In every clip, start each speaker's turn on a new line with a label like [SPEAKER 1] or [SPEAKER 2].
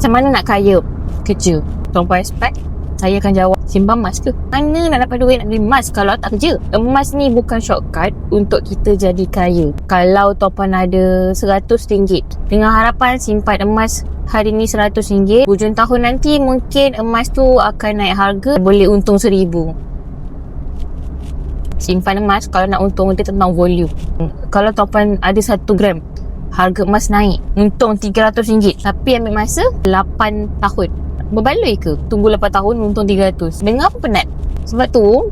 [SPEAKER 1] Macam mana nak kaya kerja? Tuan puan expect saya akan jawab simpan emas ke? Mana nak dapat duit nak beli emas kalau tak kerja? Emas ni bukan shortcut untuk kita jadi kaya. Kalau tuan puan ada RM100 dengan harapan simpan emas hari ni RM100 hujung tahun nanti mungkin emas tu akan naik harga boleh untung RM1,000 simpan emas kalau nak untung dia tentang volume kalau tuan puan ada 1 gram harga emas naik. Untung RM300 tapi ambil masa 8 tahun. Berbaloi ke? Tunggu 8 tahun untung 300 dengar apa penat? Sebab tu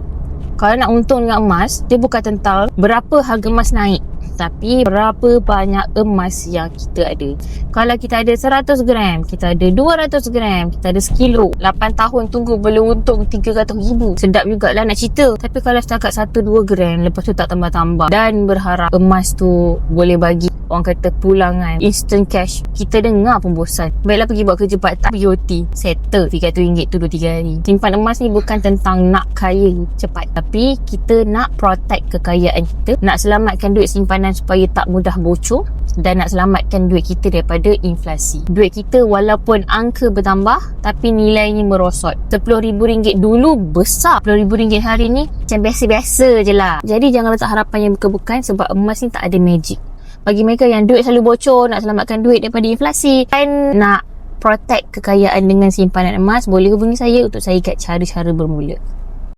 [SPEAKER 1] kalau nak untung dengan emas dia bukan tentang berapa harga emas naik. Tapi berapa banyak emas yang kita ada. Kalau kita ada 100 gram kita ada 200 gram kita ada sekilo. 8 tahun tunggu belum untung 300 ribu. Sedap jugalah nak cerita. Tapi kalau setakat 1-2 gram lepas tu tak tambah-tambah. Dan berharap emas tu boleh bagi orang kata pulangan instant cash. Kita dengar pun bosan. Baiklah pergi buat kerja part time POT settle. RM300 tu 2-3 hari simpan emas ni bukan tentang nak kaya cepat. Tapi kita nak protect kekayaan kita. Nak selamatkan duit simpanan supaya tak mudah bocor. Dan nak selamatkan duit kita daripada inflasi. Duit kita walaupun angka bertambah tapi nilainya merosot. RM10,000 dulu besar. RM10,000 hari ni macam biasa-biasa je lah. Jadi jangan letak harapan yang bukan-bukan sebab emas ni tak ada magic bagi mereka yang duit selalu bocor nak selamatkan duit daripada inflasi. Dan nak protect kekayaan dengan simpanan emas boleh hubungi saya untuk saya kat cara-cara bermula